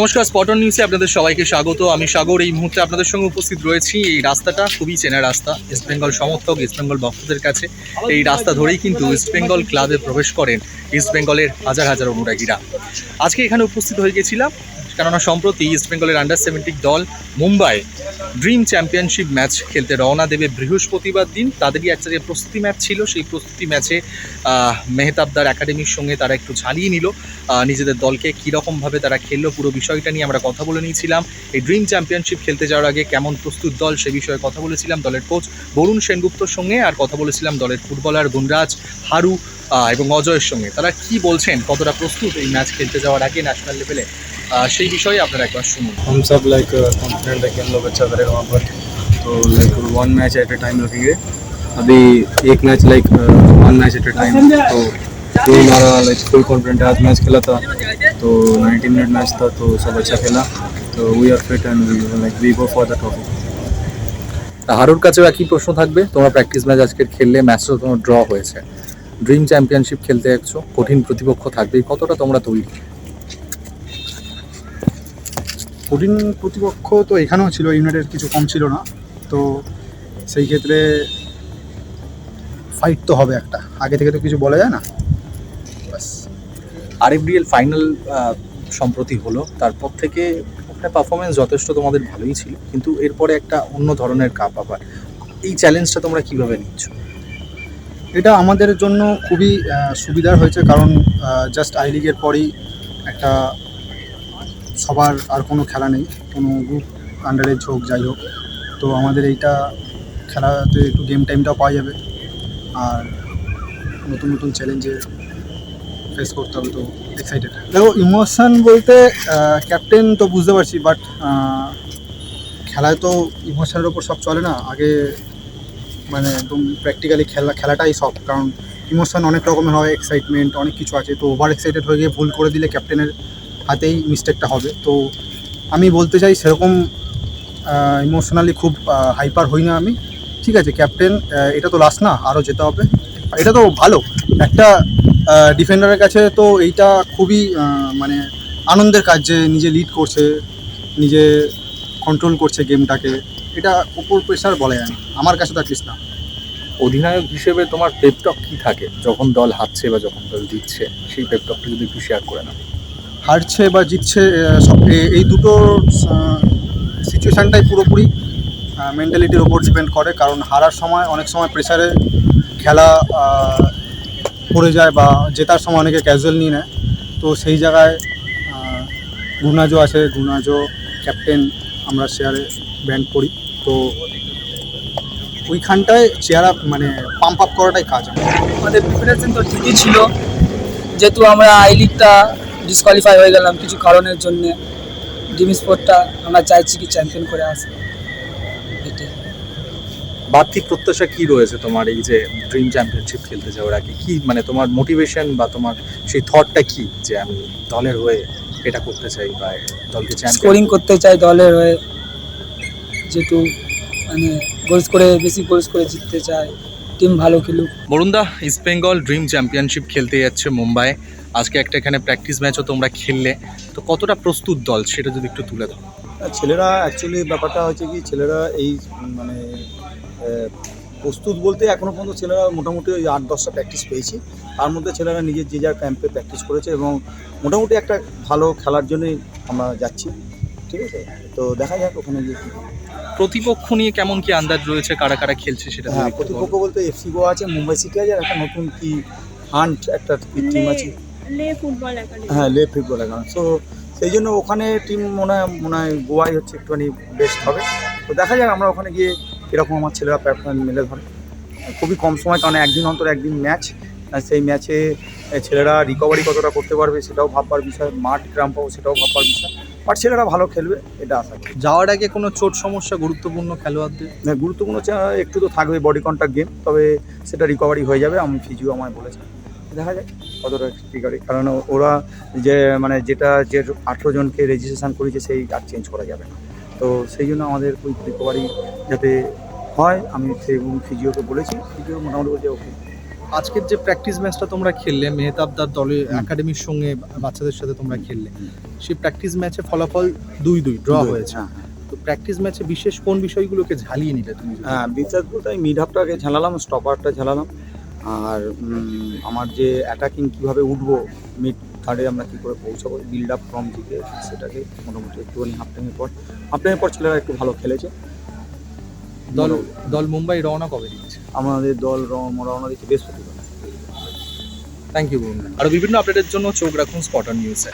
নমস্কার স্পটন নিউজে আপনাদের সবাইকে স্বাগত। আমি সাগর, এই মুহূর্তে আপনাদের সঙ্গে উপস্থিত রয়েছি। এই রাস্তাটা খুবই চেনা রাস্তা ইস্টবেঙ্গল সমর্থক ইস্টবেঙ্গল ভক্তদের কাছে। এই রাস্তা ধরেই কিন্তু ইস্টবেঙ্গল ক্লাবে প্রবেশ করেন ইস্টবেঙ্গলের হাজার হাজার অনুরাগীরা। আজকে এখানে উপস্থিত হয়ে গেছিলাম কেননা সম্প্রতি ইস্ট বেঙ্গলের আন্ডার সেভেন্টিক দল মুম্বাই ড্রিম চ্যাম্পিয়নশিপ ম্যাচ খেলতে রওনা দেবে বৃহস্পতিবার দিন। তাদেরই একটা যে প্রস্তুতি ম্যাচ ছিল, সেই প্রস্তুতি ম্যাচে মেহতাবদার একাডেমির সঙ্গে তারা একটু ঝালিয়ে নিল। নিজেদের দলকে কীরকমভাবে তারা খেললো পুরো বিষয়টা নিয়ে আমরা কথা বলে নিয়েছিলাম। এই ড্রিম চ্যাম্পিয়নশিপ খেলতে যাওয়ার আগে কেমন প্রস্তুত দল সে বিষয়ে কথা বলেছিলাম। দলের কোচ বরুণ সেনগুপ্তর সঙ্গে আর কথা বলেছিলাম দলের ফুটবলার গুনরাজ হারু এবং অজয়ের সঙ্গে। তারা কি বলছেন? কতটা প্রস্তুত এই ম্যাচ খেলতে যাওয়ার আগে ন্যাশনাল লেভেলে সেই বিষয়ে আপনারা একবার শুনুন हम सब लाइक कॉन्फिडेंट है कि हम लोग अच्छा करेगा वहाँ पर तो like one match at a time रखेंगे अभी एक match like one match at a time तो ये हमारा लाइक फुल कॉन्फिडेंट है आज मैच खेला था तो 90 मिनट मैच था तो सब अच्छा खेला तो we are fit and we like we go for the trophy হারুর কাছেও একই প্রশ্ন থাকবে তোমরা প্র্যাকটিস ম্যাচ আজকে খেললে ম্যাচটা তোমার ড্র হয়েছে ড্রিম চ্যাম্পিয়নশিপ খেলতে যাচ্ছ কঠিন প্রতিপক্ষ থাকবেই কতটা তোমরা তৈরি কঠিন প্রতিপক্ষ তো এখানেও ছিল ইউনাইটেড কিছু কম ছিল না। তো সেই ক্ষেত্রে ফাইট তো হবে একটা। আগে থেকে তো কিছু বলা যায় না। ব্যাস। আরএফডিএল ফাইনাল সম্প্রতি হলো। তারপর থেকে ওখানে পারফরমেন্স যথেষ্ট তোমাদের ভালোই ছিল। কিন্তু এরপরে একটা অন্য ধরনের কাপ আবার। এই চ্যালেঞ্জটা তোমরা কীভাবে নিচ্ছ? এটা আমাদের জন্য খুবই সুবিধার হয়েছে। কারণ জাস্ট আই লিগের পরেই একটা সবার আর কোনো খেলা নেই, কোনো গ্রুপ আন্ডারে হোক, যাই হোক। তো আমাদের এইটা খেলাতে একটু গেম টাইমটাও পাওয়া যাবে। আর নতুন নতুন চ্যালেঞ্জে ফেস করতে হবে, তো এক্সাইটেড দেখো, ইমোশন বলতে ক্যাপ্টেন তো বুঝতে পারছি বাট খেলায় তো ইমোশনের ওপর সব চলে না। আগে মানে একদম প্র্যাকটিক্যালি খেলা, খেলাটাই সব, কারণ ইমোশন অনেক রকমের হয় এক্সাইটমেন্ট অনেক কিছু আছে। তো ওভার এক্সাইটেড হয়ে গিয়ে ভুল করে দিলে ক্যাপ্টেনের হাতেই মিস্টেকটা হবে। তো আমি বলতে চাই, সেরকম ইমোশনালি খুব হাইপার হই না আমি। ঠিক আছে ক্যাপ্টেন এটা তো লাস্ট না আরও যেতে হবে। এটা তো ভালো। একটা ডিফেন্ডারের কাছে তো এইটা খুবই মানে আনন্দের কাজ যে নিজে লিড করছে, নিজে কন্ট্রোল করছে গেমটাকে এটা উপর প্রেশার বলা যায় আমার কাছে তো অ্যাটলিস্ট না। অধিনায়ক হিসেবে তোমার পেপটক কি থাকে? যখন দল হারছে বা যখন দল জিতছে, সেই পেপটকটা যদি একটু শেয়ার করে নাও। হারছে বা জিতছে সব এই দুটো সিচুয়েশানটাই পুরোপুরি মেন্টালিটির ওপর ডিপেন্ড করে। কারণ হারার সময় অনেক সময় প্রেশারে খেলা পড়ে যায় বা জেতার সময় অনেকে ক্যাজুয়াল নিয়ে নেয়। তো সেই জায়গায় গুনাজো আছে। গুনাজো ক্যাপ্টেন আমরা শেয়ারে ব্যান্ড করি। তো ওইখানটায় চেয়ার আপ মানে পাম্প আপ করাটাই কাজ আমাদের প্রিপারেশন তো ঠিকই ছিল। যেহেতু আমরা আই লিগটা ডিসকোয়ালিফাই হয়ে গেলাম কিছু কারণের জন্য। ডিম স্পোর্টটা আমরা চাইছি কি চ্যাম্পিয়ন করে আসে। এটাই। বাড়তি প্রত্যাশা কি রয়েছে তোমার এই যে ড্রিম চ্যাম্পিয়নশিপ খেলতে যাওয়ার আগে? কি মানে তোমার মোটিভেশন বা তোমার সেই থটটা কি যে আমি দলের হয়ে এটা করতে চাই বা দলকে চ্যাম্পিয়ন স্কোরিং করতে চাই দলের হয়ে। যেহেতু মানে গোলস করে বেশি গোলস করে জিততে চাই। টিম ভালো খেলুক। বরুণদা ইস্ট বেঙ্গল ড্রিম চ্যাম্পিয়নশিপ খেলতে যাচ্ছে মুম্বাই। আজকে একটা এখানে প্র্যাকটিস ম্যাচও তোমরা খেললে। তো কতটা প্রস্তুত দল সেটা যদি একটু তুলে দাও ছেলেরা অ্যাকচুয়ালি ব্যাপারটা হচ্ছে কি ছেলেরা এই মানে প্রস্তুত বলতে এখনও পর্যন্ত ছেলেরা মোটামুটি ওই আট দশটা প্র্যাকটিস পেয়েছি। তার মধ্যে ছেলেরা নিজের যে যার ক্যাম্পে প্র্যাকটিস করেছে এবং মোটামুটি একটা ভালো খেলার জন্যই আমরা যাচ্ছি। ঠিক আছে? তো দেখা যাক ওখানে গিয়ে প্রতিপক্ষ নিয়ে কেমন কি আন্দাজ রয়েছে? কারা কারা খেলছে সেটা হ্যাঁ প্রতিপক্ষ বলতে এফসি গোয়া আছে মুম্বাই সিটি আছে আর একটা নতুন কি হান্ট একটা টিম আছে। হ্যাঁ লে ফুটবল অ্যাকাউন্ট সো সেই জন্য ওখানে টিম মনে হয় মনে হয় গোয়াই হচ্ছে একটুখানি বেস্ট হবে। তো দেখা যাক আমরা ওখানে গিয়ে কীরকম আমার ছেলেরা পারফরমেন্স মেলে ধরে। খুবই কম সময় কারণ একদিন অন্তর একদিন ম্যাচ সেই ম্যাচে ছেলেরা রিকভারি কতটা করতে পারবে সেটাও ভাববার বিষয়। মাঠ গ্রাম পাবো সেটাও ভাববার বিষয়। বাট ছেলেরা ভালো খেলবে এটা আশা করি। যাওয়ার আগে কোনো চোট সমস্যা গুরুত্বপূর্ণ খেলোয়াড়দের? হ্যাঁ গুরুত্বপূর্ণ একটু তো থাকবে বডি কন্ট্যাক্ট গেম তবে সেটা রিকভারি হয়ে যাবে আমি ফিজিও আমায় বলেছে। দেখা যায় কতটা রিকভারি কারণ ওরা যে মানে যেটা যে আঠেরো জনকে রেজিস্ট্রেশন করেছে সেই আর চেঞ্জ করা যাবে না। তো সেই জন্য আমাদের ওই রিকভারি যাতে হয় আমি সেই ফিজিওকে বলেছি। ফিজিও মোটামুটি বলছে ওকে আজকের যে প্র্যাকটিস ম্যাচটা তোমরা খেললে মেহতাবদার দলের একাডেমির সঙ্গে বাচ্চাদের সাথে তোমরা খেললে সেই প্র্যাকটিস ম্যাচে ফলাফল দুই দুই ড্র হয়েছে। হ্যাঁ হ্যাঁ। তো প্র্যাকটিস ম্যাচে বিশেষ কোন বিষয়গুলোকে ঝালিয়ে নিলে তুমি? হ্যাঁ বিচার বলতে আমি মিড হাফটাকে ঝালালাম স্টপারটা ঝালালাম। আর আমার যে অ্যাটাকিং কীভাবে উঠবো মিড থার্ডে আমরা কী করে পৌঁছাবো বিল্ড আপ ফ্রম দিকে সেটাকে মোটামুটি একটুখানি হাফ টাইমের পর হাফ টাইমের পর ছেলেরা একটু ভালো খেলেছে। দল দল মুম্বাই রওনা কবে দিচ্ছে? আমাদের দল রওনা দিচ্ছে বৃহস্পতিবার। থ্যাংক ইউ আরও বিভিন্ন আপডেটের জন্য চোখ রাখুন স্পটার নিউজে